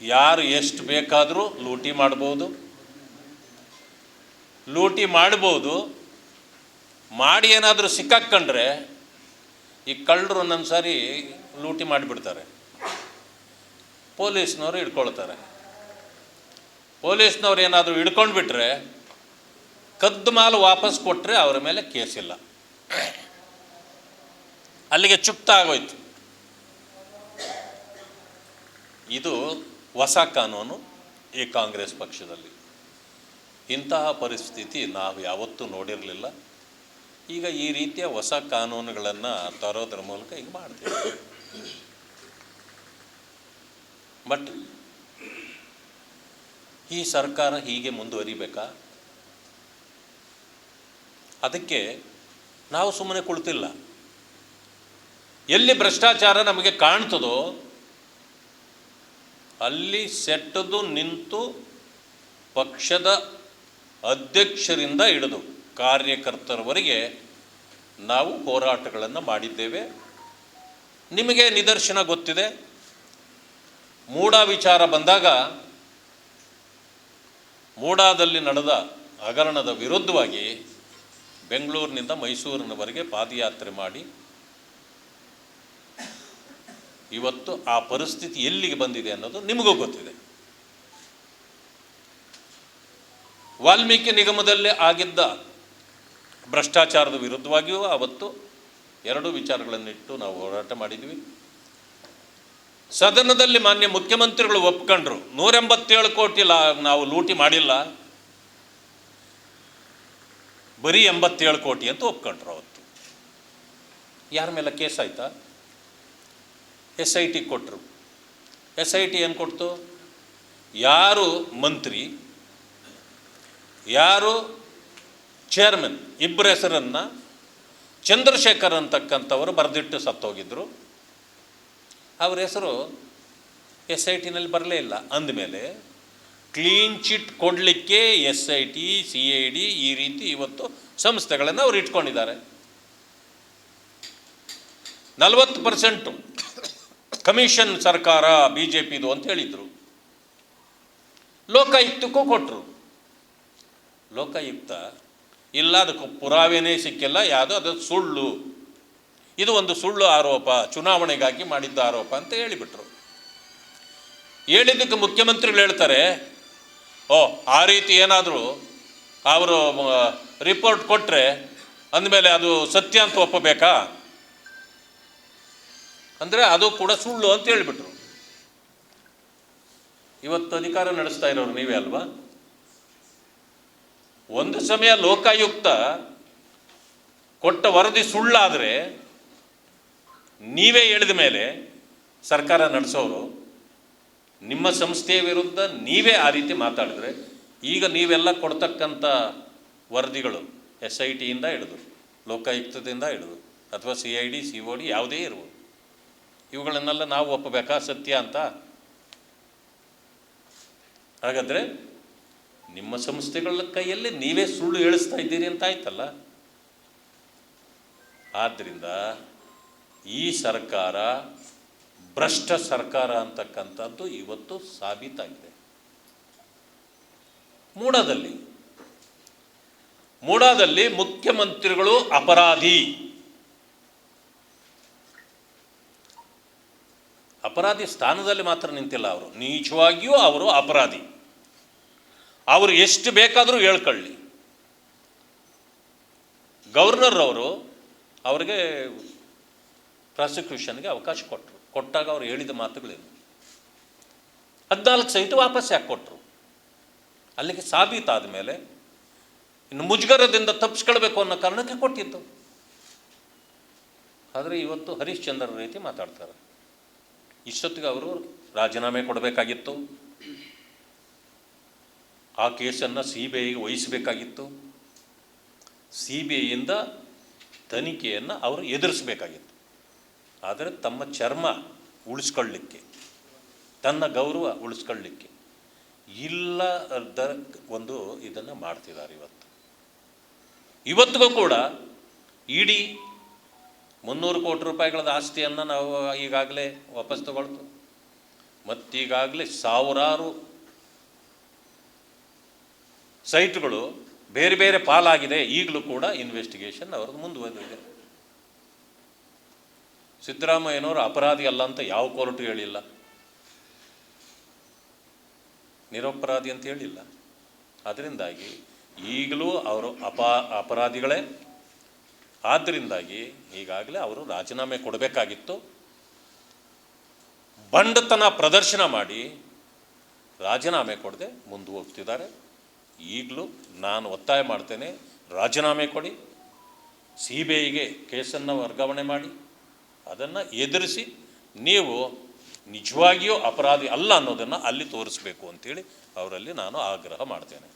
ಯಾರು ಎಷ್ಟು ಬೇಕಾದರೂ ಲೂಟಿ ಮಾಡ್ಬೋದು. ಲೂಟಿ ಮಾಡ್ಬೋದು. ಮಾಡಿ ಏನಾದರೂ ಸಿಕ್ಕಾಕ್ಕಂಡ್ರೆ ಈ ಕಳ್ಳರು ಒಂದೊಂದು ಸಾರಿ ಲೂಟಿ ಮಾಡಿಬಿಡ್ತಾರೆ. ಪೊಲೀಸ್ನವರು ಹಿಡ್ಕೊಳ್ತಾರೆ. ಪೊಲೀಸ್ನವ್ರು ಏನಾದರೂ ಹಿಡ್ಕೊಂಡು ಬಿಟ್ರೆ ಕದ್ದು ಮಾಲು ವಾಪಸ್ ಕೊಟ್ಟರೆ ಅವರ ಮೇಲೆ ಕೇಸಿಲ್ಲ ಅಲ್ಲಿಗೆ ಚುಪ್ತ ಆಗೋಯ್ತು. ಇದು ಹೊಸ ಕಾನೂನು ಈ ಕಾಂಗ್ರೆಸ್ ಪಕ್ಷದಲ್ಲಿ. ಇಂತಹ ಪರಿಸ್ಥಿತಿ ನಾವು ಯಾವತ್ತೂ ನೋಡಿರಲಿಲ್ಲ. ಈಗ ಈ ರೀತಿಯ ಹೊಸ ಕಾನೂನುಗಳನ್ನು ತರೋದ್ರ ಮೂಲಕ ಈಗ ಮಾಡ್ತೇವೆ. ಬಟ್ ಈ ಸರ್ಕಾರ ಹೀಗೆ ಮುಂದುವರಿಬೇಕಾ? ಅದಕ್ಕೆ ನಾವು ಸುಮ್ಮನೆ ಕುಳಿತಿಲ್ಲ. ಎಲ್ಲಿ ಭ್ರಷ್ಟಾಚಾರ ನಮಗೆ ಕಾಣ್ತದೋ ಅಲ್ಲಿ ಸೆಟ್ಟದು ನಿಂತು ಪಕ್ಷದ ಅಧ್ಯಕ್ಷರಿಂದ ಹಿಡಿದು ಕಾರ್ಯಕರ್ತರವರೆಗೆ ನಾವು ಹೋರಾಟಗಳನ್ನು ಮಾಡಿದ್ದೇವೆ. ನಿಮಗೆ ನಿದರ್ಶನ ಗೊತ್ತಿದೆ. ಮೂಡ ವಿಚಾರ ಬಂದಾಗ ಮೂಡಾದಲ್ಲಿ ನಡೆದ ಹಗರಣದ ವಿರುದ್ಧವಾಗಿ ಬೆಂಗಳೂರಿನಿಂದ ಮೈಸೂರಿನವರೆಗೆ ಪಾದಯಾತ್ರೆ ಮಾಡಿ ಇವತ್ತು ಆ ಪರಿಸ್ಥಿತಿ ಎಲ್ಲಿಗೆ ಬಂದಿದೆ ಅನ್ನೋದು ನಿಮಗೂ ಗೊತ್ತಿದೆ. ವಾಲ್ಮೀಕಿ ನಿಗಮದಲ್ಲೇ ಆಗಿದ್ದ ಭ್ರಷ್ಟಾಚಾರದ ವಿರುದ್ಧವಾಗಿಯೂ ಆವತ್ತು ಎರಡು ವಿಚಾರಗಳನ್ನಿಟ್ಟು ನಾವು ಹೋರಾಟ ಮಾಡಿದ್ವಿ. ಸದನದಲ್ಲಿ ಮಾನ್ಯ ಮುಖ್ಯಮಂತ್ರಿಗಳು ಒಪ್ಕೊಂಡ್ರು, ನೂರೆಂಬತ್ತೇಳು ಕೋಟಿ ಲಾ ನಾವು ಲೂಟಿ ಮಾಡಿಲ್ಲ, ಬರೀ ಎಂಬತ್ತೇಳು ಕೋಟಿ ಅಂತ ಒಪ್ಕೊಂಡ್ರು ಅವತ್ತು. ಯಾರ ಮೇಲೆ ಕೇಸ್ ಆಯ್ತಾ? ಎಸ್ ಐ ಟಿ ಕೊಟ್ಟರು ಎಸ್ ಐ ಟಿ ಏನು ಕೊಡ್ತು? ಯಾರು ಮಂತ್ರಿ, ಯಾರು ಚೇರ್ಮನ್ ಇಬ್ಬರ ಹೆಸರನ್ನು ಚಂದ್ರಶೇಖರ್ ಅಂತಕ್ಕಂಥವರು ಬರೆದಿಟ್ಟು ಸತ್ತೋಗಿದ್ದರು ಅವ್ರ ಹೆಸರು ಎಸ್ ಐ ಟಿನಲ್ಲಿ ಬರಲೇ ಇಲ್ಲ. ಅಂದಮೇಲೆ ಕ್ಲೀನ್ ಚಿಟ್ ಕೊಡಲಿಕ್ಕೆ S I T C I D ಈ ರೀತಿ ಇವತ್ತು ಸಂಸ್ಥೆಗಳನ್ನು ಅವ್ರು ಇಟ್ಕೊಂಡಿದ್ದಾರೆ. ನಲವತ್ತು ಪರ್ಸೆಂಟು ಕಮಿಷನ್ ಸರ್ಕಾರ ಬಿ ಜೆ ಪಿದು ಅಂತ ಹೇಳಿದರು. ಲೋಕಾಯುಕ್ತಕ್ಕೂ ಕೊಟ್ಟರು ಲೋಕಾಯುಕ್ತ, ಇಲ್ಲ, ಅದಕ್ಕೆ ಪುರಾವೆನೇ ಸಿಕ್ಕಿಲ್ಲ, ಯಾವುದೋ ಅದು ಸುಳ್ಳು. ಇದು ಒಂದು ಸುಳ್ಳು ಆರೋಪ, ಚುನಾವಣೆಗಾಗಿ ಮಾಡಿದ್ದ ಆರೋಪ ಅಂತ ಹೇಳಿಬಿಟ್ರು. ಹೇಳಿದ್ದಕ್ಕೆ ಮುಖ್ಯಮಂತ್ರಿಗಳು ಹೇಳ್ತಾರೆ, ಓ, ಆ ರೀತಿ ಏನಾದರೂ ಅವರು ರಿಪೋರ್ಟ್ ಕೊಟ್ಟರೆ ಅಂದಮೇಲೆ ಅದು ಸತ್ಯ ಅಂತ ಒಪ್ಪಬೇಕಾ? ಅಂದರೆ ಅದು ಕೂಡ ಸುಳ್ಳು ಅಂತ ಹೇಳಿಬಿಟ್ರು. ಇವತ್ತು ಅಧಿಕಾರ ನಡೆಸ್ತಾ ಇರೋರು ನೀವೇ ಅಲ್ವಾ? ಒಂದು ಸಮಯ ಲೋಕಾಯುಕ್ತ ಕೊಟ್ಟ ವರದಿ ಸುಳ್ಳಾದರೆ ನೀವೇ ಹೇಳಿದ ಮೇಲೆ ಸರ್ಕಾರ ನಡೆಸೋರು, ನಿಮ್ಮ ಸಂಸ್ಥೆಯ ವಿರುದ್ಧ ನೀವೇ ಆ ರೀತಿ ಮಾತಾಡಿದ್ರೆ ಈಗ ನೀವೆಲ್ಲ ಕೊಡ್ತಕ್ಕಂಥ ವರದಿಗಳು ಎಸ್ ಐ ಟಿಯಿಂದ ಹಿಡಿದು, ಲೋಕಾಯುಕ್ತದಿಂದ ಹಿಡಿದು, ಅಥವಾ C I D, C O D ಯಾವುದೇ ಇರ್ಬೋದು. ಇವುಗಳನ್ನೆಲ್ಲ ನಾವು ಒಪ್ಪಬೇಕಾ ಸತ್ಯ ಅಂತ? ಹಾಗಾದರೆ ನಿಮ್ಮ ಸಂಸ್ಥೆಗಳ ಕೈಯಲ್ಲಿ ನೀವೇ ಸುಳ್ಳು ಹೇಳಿಸ್ತಾ ಇದ್ದೀರಿ ಅಂತ ಆಯ್ತಲ್ಲ? ಆದ್ದರಿಂದ ಈ ಸರ್ಕಾರ ಭ್ರಷ್ಟ ಸರ್ಕಾರ ಅಂತಕ್ಕಂಥದ್ದು ಇವತ್ತು ಸಾಬೀತಾಗಿದೆ. ಮೂಡದಲ್ಲಿ, ಮೂಡಾದಲ್ಲಿ ಮುಖ್ಯಮಂತ್ರಿಗಳು ಅಪರಾಧಿ. ಅಪರಾಧಿ ಸ್ಥಾನದಲ್ಲಿ ಮಾತ್ರ ನಿಂತಿಲ್ಲ ಅವರು. ನಿಜವಾಗಿಯೂ ಅವರು ಅಪರಾಧಿ. ಅವರು ಎಷ್ಟು ಬೇಕಾದರೂ ಹೇಳ್ಕೊಳ್ಳಿ. ಗವರ್ನರ್ ಅವರು ಅವರಿಗೆ ಪ್ರಾಸಿಕ್ಯೂಷನ್ಗೆ ಅವಕಾಶ ಕೊಟ್ಟರು ಕೊಟ್ಟಾಗ ಅವ್ರು ಹೇಳಿದ ಮಾತುಗಳೇನು? ಹದಿನಾಲ್ಕು ಸಹಿತ ವಾಪಸ್ ಯಾಕೆ ಕೊಟ್ಟರು ಅಲ್ಲಿಗೆ ಸಾಬೀತಾದ ಮೇಲೆ ಇನ್ನು ಮುಜುಗರದಿಂದ ತಪ್ಪಿಸ್ಕೊಳ್ಬೇಕು ಅನ್ನೋ ಕಾರಣಕ್ಕೆ ಕೊಟ್ಟಿತ್ತು ಆದರೆ ಇವತ್ತು ಹರೀಶ್ಚಂದ್ರ ರೀತಿ ಮಾತಾಡ್ತಾರೆ. ಇಷ್ಟೊತ್ತಿಗೆ ಅವರು ರಾಜೀನಾಮೆ ಕೊಡಬೇಕಾಗಿತ್ತು. ಆ ಕೇಸನ್ನು ಸಿ ಬಿ ಐಗೆ ವಹಿಸಬೇಕಾಗಿತ್ತು. ಸಿ ಬಿ ಐಯಿಂದ ತನಿಖೆಯನ್ನು ಅವರು ಎದುರಿಸಬೇಕಾಗಿತ್ತು. ಆದರೆ ತಮ್ಮ ಚರ್ಮ ಉಳಿಸ್ಕೊಳ್ಳಿಕ್ಕೆ, ತನ್ನ ಗೌರವ ಉಳಿಸ್ಕೊಳ್ಳಿಕ್ಕೆ ಇಲ್ಲದ ಒಂದು ಇದನ್ನು ಮಾಡ್ತಿದ್ದಾರೆ ಇವತ್ತು. ಇವತ್ತಿಗೂ ಕೂಡ ಇಡೀ ಮುನ್ನೂರು ಕೋಟಿ ರೂಪಾಯಿಗಳದ ಆಸ್ತಿಯನ್ನು ನಾವು ಈಗಾಗಲೇ ವಾಪಸ್ ತಗೊಳ್ತು. ಮತ್ತೀಗಾಗಲೇ ಸಾವಿರಾರು ಸೈಟ್ಗಳು ಬೇರೆ ಬೇರೆ ಪಾಲಾಗಿದೆ. ಈಗಲೂ ಕೂಡ ಇನ್ವೆಸ್ಟಿಗೇಷನ್ ಅವ್ರದ್ದು ಮುಂದುವರೆದಿದೆ. ಸಿದ್ದರಾಮಯ್ಯನವರು ಅಪರಾಧಿ ಅಲ್ಲ ಅಂತ ಯಾವ ಕೋರ್ಟ್ ಹೇಳಿಲ್ಲ. ನಿರಪರಾಧಿ ಅಂತ ಹೇಳಿಲ್ಲ. ಅದರಿಂದಾಗಿ ಈಗಲೂ ಅವರು ಅಪ ಅಪರಾಧಿಗಳೇ ಆದ್ದರಿಂದಾಗಿ ಈಗಾಗಲೇ ಅವರು ರಾಜೀನಾಮೆ ಕೊಡಬೇಕಾಗಿತ್ತು. ಬಂಡತನ ಪ್ರದರ್ಶನ ಮಾಡಿ ರಾಜೀನಾಮೆ ಕೊಡದೆ ಮುಂದೆ ಹೋಗ್ತಿದ್ದಾರೆ ಈಗಲೂ ನಾನು ಒತ್ತಾಯ ಮಾಡ್ತೇನೆ, ರಾಜೀನಾಮೆ ಕೊಡಿ ಸಿ ಬಿ ಐಗೆ ಕೇಸನ್ನು ವರ್ಗಾವಣೆ ಮಾಡಿ, ಅದನ್ನು ಎದುರಿಸಿ ನೀವು ನಿಜವಾಗಿಯೂ ಅಪರಾಧಿ ಅಲ್ಲ ಅನ್ನೋದನ್ನು ಅಲ್ಲಿ ತೋರಿಸ್ಬೇಕು ಅಂತೇಳಿ ಅವರಲ್ಲಿ ನಾನು ಆಗ್ರಹ ಮಾಡ್ತೇನೆ.